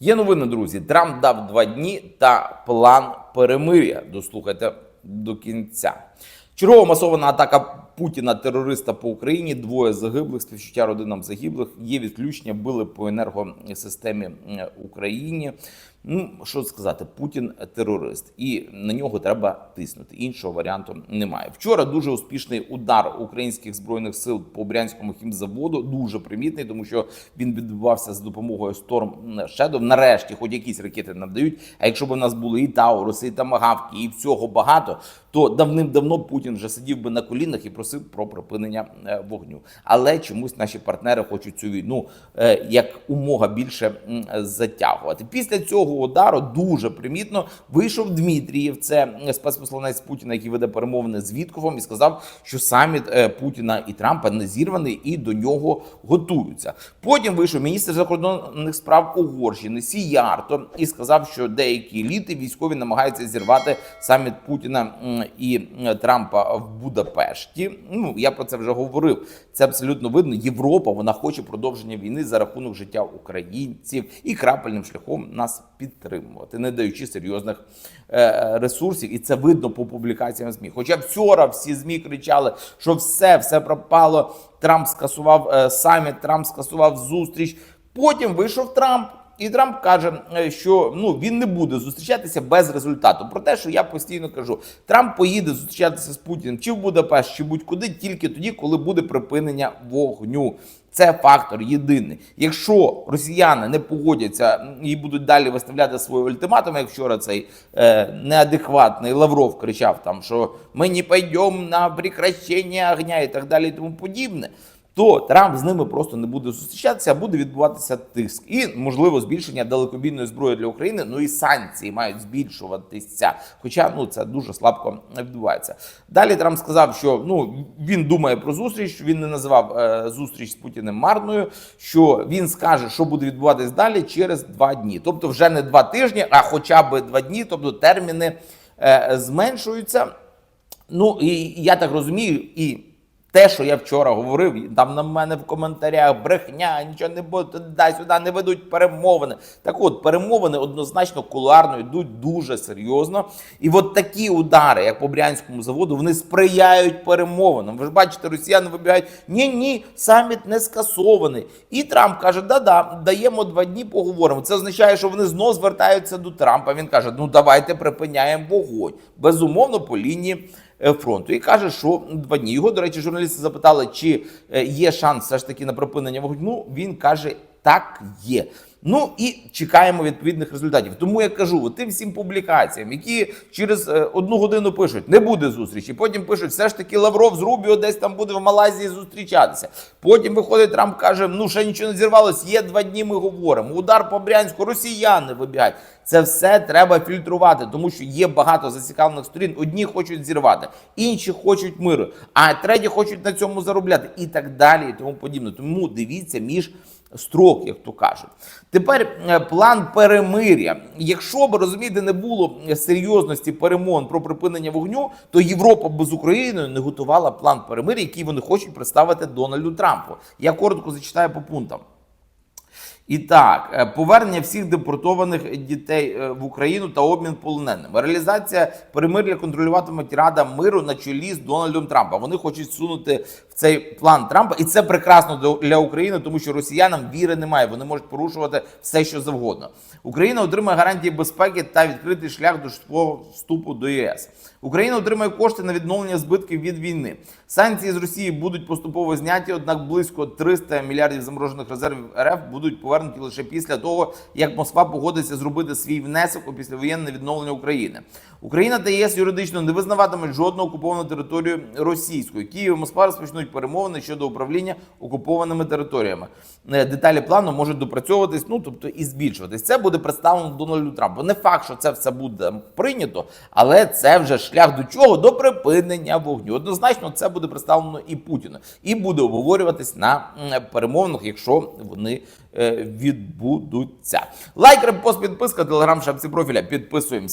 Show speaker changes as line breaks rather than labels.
Є новини, друзі. Трамп дав два дні та план перемир'я. Дослухайте до кінця. Чергова масована атака Путіна терориста по Україні. Двоє загиблих, співчуття родинам загиблих. Є відключення, били по енергосистемі Україні. Ну що сказати, Путін терорист, і на нього треба тиснути. Іншого варіанту немає. Вчора дуже успішний удар українських збройних сил по брянському хімзаводу. Дуже примітний, тому що він відбувався за допомогою Storm Shadow. Нарешті, хоч якісь ракети надають. А якщо б у нас були і Тауруси, і Тамагавки, і всього багато, то давним-давно Путін вже сидів би на колінах і просив про припинення е, вогню. Але чомусь наші партнери хочуть цю війну е, як умога більше затягувати. Після цього удару дуже примітно вийшов Дмитрієв, це спецпосланець Путіна, який веде перемовини з Віткофом, і сказав, що саміт е, Путіна і Трампа не зірваний і до нього готуються. Потім вийшов міністр закордонних справ Угорщини Сіярто і сказав, що деякі еліти військові намагаються зірвати саміт Путіна і Трампа в Будапешті. Ну я про це вже говорив. Це абсолютно видно. Європа вона хоче продовження війни за рахунок життя українців і крапельним шляхом нас підтримувати, не даючи серйозних е, ресурсів. І це видно по публікаціям ЗМІ. Хоча вчора всі ЗМІ кричали, що все, все пропало. Трамп скасував е, саміт, Трамп скасував зустріч. Потім вийшов Трамп. І Трамп каже, е, що ну він не буде зустрічатися без результату. Про те, що я постійно кажу, Трамп поїде зустрічатися з Путіним чи в Будапешт, чи будь-куди тільки тоді, коли буде припинення вогню. Це фактор єдиний. Якщо росіяни не погодяться і будуть далі виставляти свої ультиматуми, як вчора цей е, неадекватний Лавров кричав там, що ми не пойдемо на прекращення огня і так далі, і тому подібне то Трамп з ними просто не буде зустрічатися, а буде відбуватися тиск і можливо збільшення далекобійної зброї для України. Ну і санкції мають збільшуватися. Хоча ну це дуже слабко відбувається. Далі Трамп сказав, що ну він думає про зустріч. Він не називав е, зустріч з Путіним марною. Що він скаже, що буде відбуватись далі через два дні, тобто вже не два тижні, а хоча б два дні, тобто терміни е, зменшуються. Ну і я так розумію, і те, що я вчора говорив, там на мене в коментарях брехня, нічого не буде туди сюди, не ведуть перемовини. Так от, перемовини однозначно кулуарно йдуть дуже серйозно. І от такі удари, як по Брянському заводу, вони сприяють перемовинам. Ви ж бачите, росіяни вибігають: ні, ні, саміт не скасований. І Трамп каже: да-да, даємо два дні, поговоримо. Це означає, що вони знов звертаються до Трампа. Він каже: ну давайте припиняємо вогонь. Безумовно, по лінії фронту і каже, що два дні. Його, до речі, журналісти запитали, чи е, є шанс все ж таки на припинення вогню. Він каже, так є. Ну і чекаємо відповідних результатів. Тому я кажу, тим всім публікаціям, які через е, одну годину пишуть, не буде зустрічі. Потім пишуть, все ж таки Лавров з Рубіо десь там буде в Малайзії зустрічатися. Потім виходить Трамп каже: ну ще нічого не зірвалось. Є два дні. Ми говоримо. Удар по Брянську, росіяни вибігають. Це все треба фільтрувати, тому що є багато зацікавлених сторін. Одні хочуть зірвати, інші хочуть миру, а треті хочуть на цьому заробляти і так далі, і тому подібне. Тому дивіться між строк, як то кажуть. Тепер е, план перемиря. Якщо б розумієте, не було серйозності перемовин про припинення вогню, то Європа без України не готувала план перемиря, який вони хочуть представити Дональду Трампу. Я коротко зачитаю по пунктам. І так, е, повернення всіх депортованих дітей е, в Україну та обмін полоненими. Реалізація перемир'я контролюватиме Рада миру на чолі з Дональдом Трампом. Вони хочуть сунути цей план Трампа, і це прекрасно для України, тому що росіянам віри немає. Вони можуть порушувати все, що завгодно. Україна отримає гарантії безпеки та відкритий шлях до швидкого вступу до ЄС. Україна отримає кошти на відновлення збитків від війни. Санкції з Росії будуть поступово зняті, однак близько 300 мільярдів заморожених резервів РФ будуть повернуті лише після того, як Москва погодиться зробити свій внесок у післявоєнне відновлення України. Україна та ЄС юридично не визнаватимуть жодну окуповану територію російською. Київ і Москва розпочнуть перемовини щодо управління окупованими територіями. Е, Деталі плану можуть допрацьовуватись, ну тобто і збільшуватись. Це буде представлено Дональду Трампу. Не факт, що це все буде прийнято, але це вже шлях до чого? До припинення вогню. Однозначно, це буде представлено і Путіну, і буде обговорюватись на перемовинах, якщо вони е, відбудуться. Лайк, репост, підписка, телеграм, шапці профіля. Підписуємося.